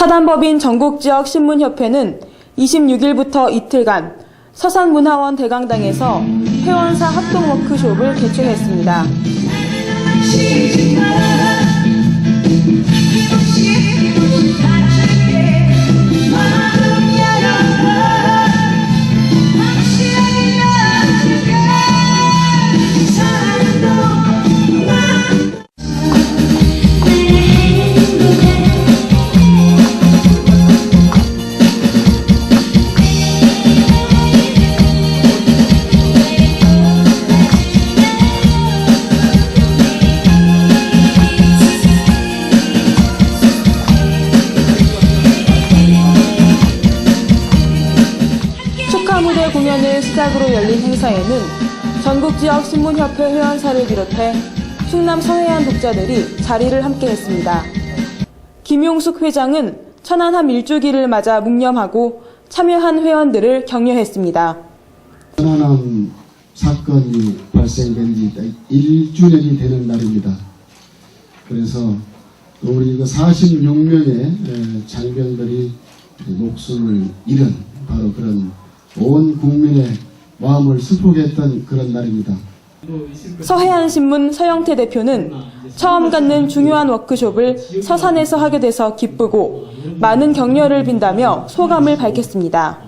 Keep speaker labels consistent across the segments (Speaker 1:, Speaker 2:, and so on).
Speaker 1: 사단법인 전국지역 신문협회는 26일부터 이틀간 서산문화원 대강당에서 회원사 합동 워크숍을 개최했습니다. 시작으로 열린 행사에는 전국 지역 신문협회 회원사를 비롯해 충남 서해안 독자들이 자리를 함께했습니다. 김용숙 회장은 천안함 일주기를 맞아 묵념하고 참여한 회원들을 격려했습니다.
Speaker 2: 천안함 사건이 발생된 지 1주년이 되는 날입니다. 그래서 우리 그 46명의 장병들이 목숨을 잃은 바로 그런 온 국민의 마음을 슬프게 했던 그런 날입니다.
Speaker 1: 서해안 신문 서영태 대표는 처음 갖는 중요한 워크숍을 서산에서 하게 돼서 기쁘고 많은 격려를 빈다며 소감을 밝혔습니다.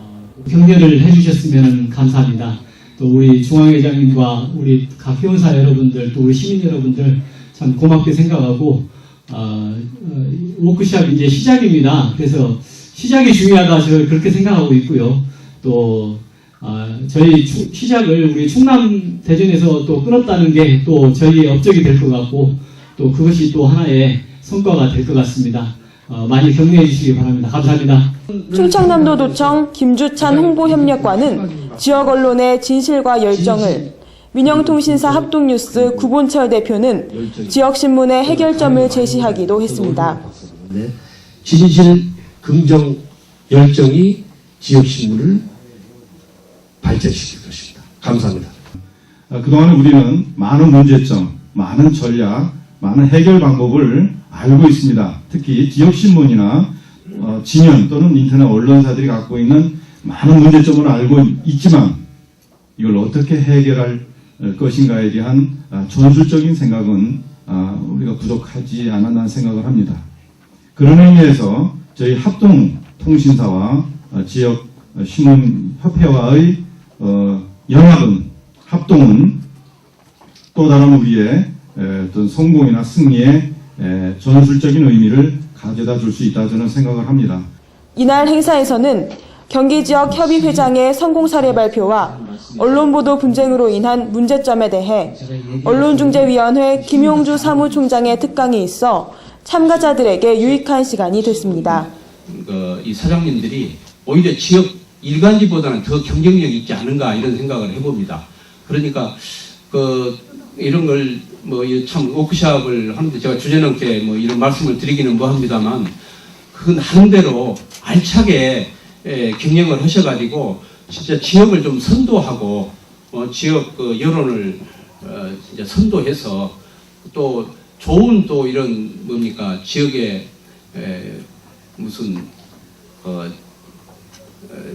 Speaker 3: 격려를 해주셨으면 감사합니다. 또 우리 중앙회장님과 우리 각 회원사 여러분들, 또 우리 시민 여러분들 참 고맙게 생각하고 어, 어, 워크샵 이제 시작입니다. 그래서 시작이 중요하다 저 그렇게 생각하고 있고요. 또 어, 저희 추- 시작을 우리 충남 대전에서 또 끊었다는 게 또 저희의 업적이 될 것 같고 또 그것이 또 하나의 성과가 될 것 같습니다. 어, 많이 격려해 주시기 바랍니다. 감사합니다.
Speaker 1: 충청남도 도청 김주찬 홍보협력관은 지역 언론의 진실과 열정을 민영통신사 합동뉴스 구본철 대표는 지역신문의 해결점을 제시하기도 했습니다.
Speaker 4: 네. 진실, 긍정, 열정이 지역신문을 발전시킬 것입니다. 감사합니다.
Speaker 5: 어, 그동안 우리는 많은 문제점, 많은 전략, 많은 해결 방법을 알고 있습니다. 특히 지역신문이나 어, 진연 또는 인터넷 언론사들이 갖고 있는 많은 문제점을 알고 있지만 이걸 어떻게 해결할 어, 것인가에 대한 아, 전술적인 생각은 아, 우리가 부족하지 않았나 생각을 합니다. 그런 의미에서 저희 합동 통신사와 어, 지역 어, 신문 협회와의 어, 연합은 합동은 또 다른 우리의 에, 어떤 성공이나 승리의 에, 전술적인 의미를 가져다 줄 수 있다 저는 생각을 합니다.
Speaker 1: 이날 행사에서는 경기 지역 협의회장의 성공 사례 발표와 언론보도 분쟁으로 인한 문제점에 대해 언론중재위원회 김용주 사무총장의 특강이 있어 참가자들에게 유익한 시간이 됐습니다.
Speaker 6: 그, 이 사장님들이 오히려 지역 일간지보다는 더 경쟁력이 있지 않은가 이런 생각을 해봅니다. 그러니까 그 이런 걸 뭐 참 워크샵을 하는데 제가 주제넘게 뭐 이런 말씀을 드리기는 뭐합니다만 그 나름대로 알차게 예, 경영을 하셔가지고 진짜 지역을 좀 선도하고 어, 지역 그 여론을 어, 진짜 선도해서 또 좋은 또 이런 뭡니까 지역의 에, 무슨 어, 어,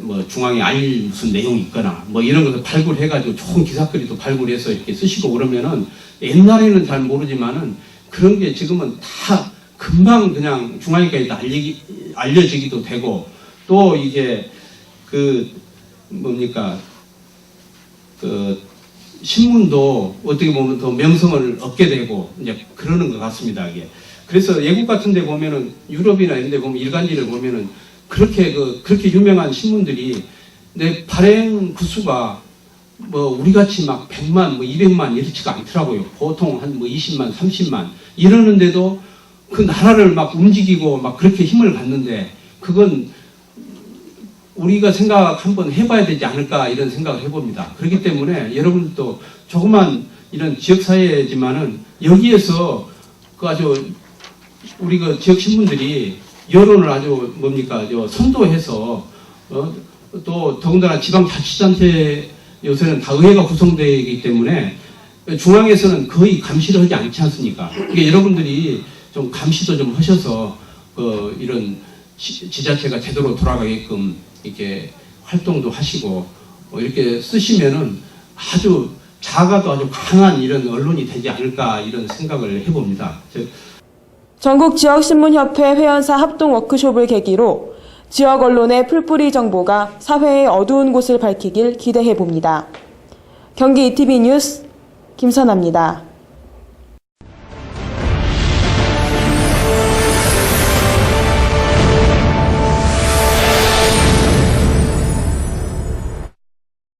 Speaker 6: 뭐 중앙에 알릴 무슨 내용이 있거나 뭐 이런 것을 발굴해가지고 좋은 기사거리도 발굴해서 이렇게 쓰시고 그러면은 옛날에는 잘 모르지만은 그런 게 지금은 다 금방 그냥 중앙에까지 다 알리기, 알려지기도 되고 또 이게 그 뭡니까 그 신문도 어떻게 보면 더 명성을 얻게 되고 이제 그러는 것 같습니다. 이게 그래서 외국 같은 데 보면은 유럽이나 이런 데 보면 일간지를 보면은 그렇게 그 그렇게 유명한 신문들이 내 발행 부수가 뭐 우리 같이 막 100만 뭐 200만 이렇지가 않더라고요. 보통 한 뭐 20만 30만 이러는데도 그 나라를 막 움직이고 막 그렇게 힘을 갖는데 그건 우리가 생각 한번 해봐야 되지 않을까 이런 생각을 해봅니다. 그렇기 때문에 여러분도 조그만 이런 지역사회지만은 여기에서 그 아주 우리 그 지역 신문들이 여론을 아주 뭡니까 저 선도해서 어, 또 더군다나 지방자치단체 요새는 다 의회가 구성되기 때문에 중앙에서는 거의 감시를 하지 않지 않습니까? 그러니까 여러분들이 좀 감시도 좀 하셔서 그 이런 시- 지자체가 제대로 돌아가게끔 이렇게 활동도 하시고 어, 이렇게 쓰시면은 아주 작아도 아주 강한 이런 언론이 되지 않을까 이런 생각을 해봅니다. 즉,
Speaker 1: 전국 지역신문협회 회원사 합동 워크숍을 계기로 지역 언론의 풀뿌리 정보가 사회의 어두운 곳을 밝히길 기대해 봅니다. 경기 ETV 뉴스 김선아입니다.